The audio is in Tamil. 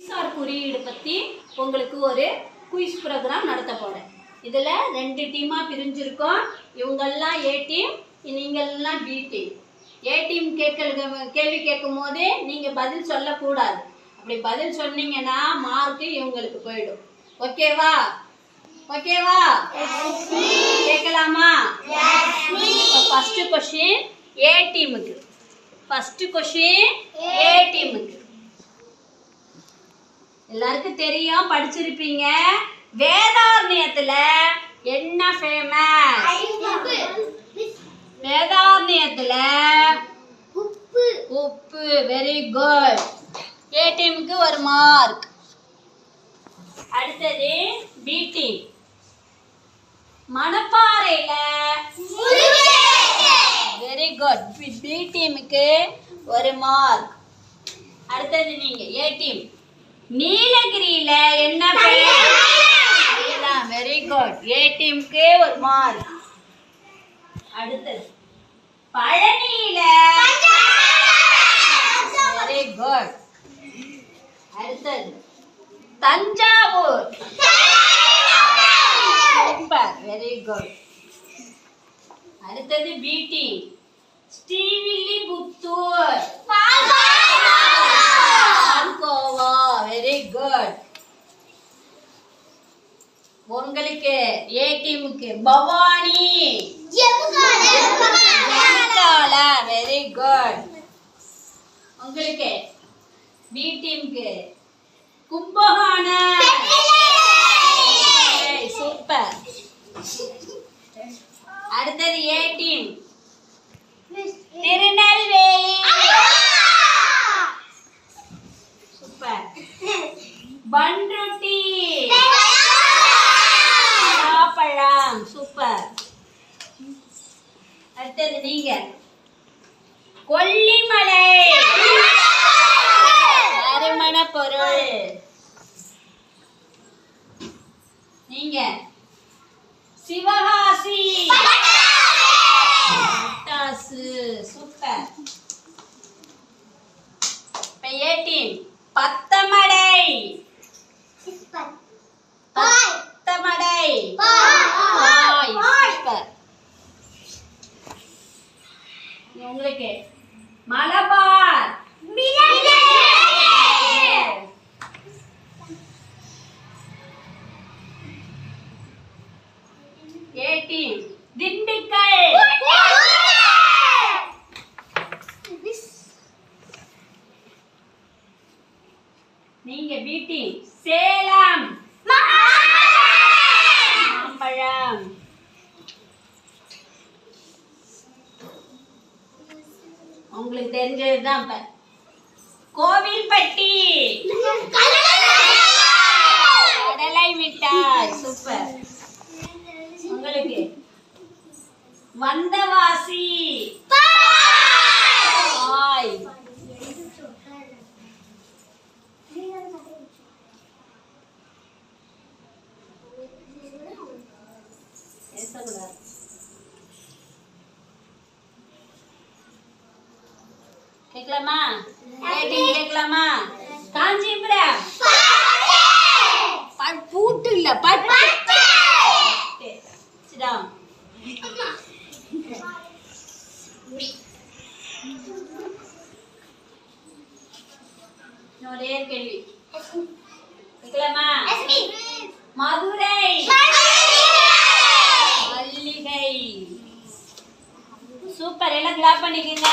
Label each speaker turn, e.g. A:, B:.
A: சார் குறியீடு பற்றி உங்களுக்கு ஒரு குயிஸ் ப்ரோக்ராம் நடத்த போகிறேன் இதில் ரெண்டு டீமாக பிரிஞ்சிருக்கோம். இவங்கெல்லாம் ஏ டீம் நீங்கள்லாம் பி டீம் ஏ டீம் கேட்க கேள்வி கேட்கும் போதே நீங்கள் பதில் சொல்லக்கூடாது. அப்படி பதில் சொன்னீங்கன்னா மார்க்கு இவங்களுக்கு போயிடும். ஓகேவா ஓகேவா கேட்கலாமா? ஃபஸ்ட்டு கொஷின் ஏ டீமுக்கு ஃபஸ்ட்டு கொஷின் ஏ டீமுக்கு எல்லாருக்கும் தெரியும் படிச்சிருப்பீங்க. வேதாரண்யத்துல என்ன ஃபேமஸ் வேதாரண்யத்துல உப்பு. வெரி குட் ஏ டீமுக்கு ஒரு மார்க் அடுத்தது பி டீம் மணப்பாறையில வெரி குட் பி டீமுக்கு ஒரு மார்க் அடுத்தது நீங்க ஏ டீம் நீலகிரியில என்ன வெரி குட் ஏ டீமுக்கு ஒரு மார்க் அடுத்தது பழனியில வெரி குட் அடுத்தது தஞ்சாவூர். சூப்பர் வெரி குட் அடுத்தது பிடி ஸ்ரீவில்லிபுத்தூர் பால்கோவா வெரி குட் உங்களுக்கு ஏ டீமுக்கு பவானி வெரி குட் உங்களுக்கு பி டீமுக்கு கும்பகோணம் சூப்பர். அடுத்தது ஏ டீம் திருநெல்வேலி. பழம் சூப்பர் அடுத்தது நீங்க. கொல்லிமலை. நறுமண பொருள். நீங்க. சிவகாசி பட்டாசு சூப்பர் இப்ப ஏ டீம் பத்தமடை பத்தமடை பாய் சூப்பர் உங்களுக்கு. மலபார். ஏ திண்டுக்கல். நீங்க பி சே தெரிஞ்சதுதான் இப்ப கோவில்பட்டி. கடலை மிட்டாய். சூப்பர். உங்களுக்கு வந்தவாசி. கேட்கலாமா கேட்டீங்க கேட்கலாமா காஞ்சிபுரம் பட் பூட்டு இல்ல பட்டு சிடாம் ஒரு கேள்வி. கேட்கலாமா மதுரை. மல்லிகை. சூப்பர் எல்லாம் கிளாப் பண்ணிக்கோங்க.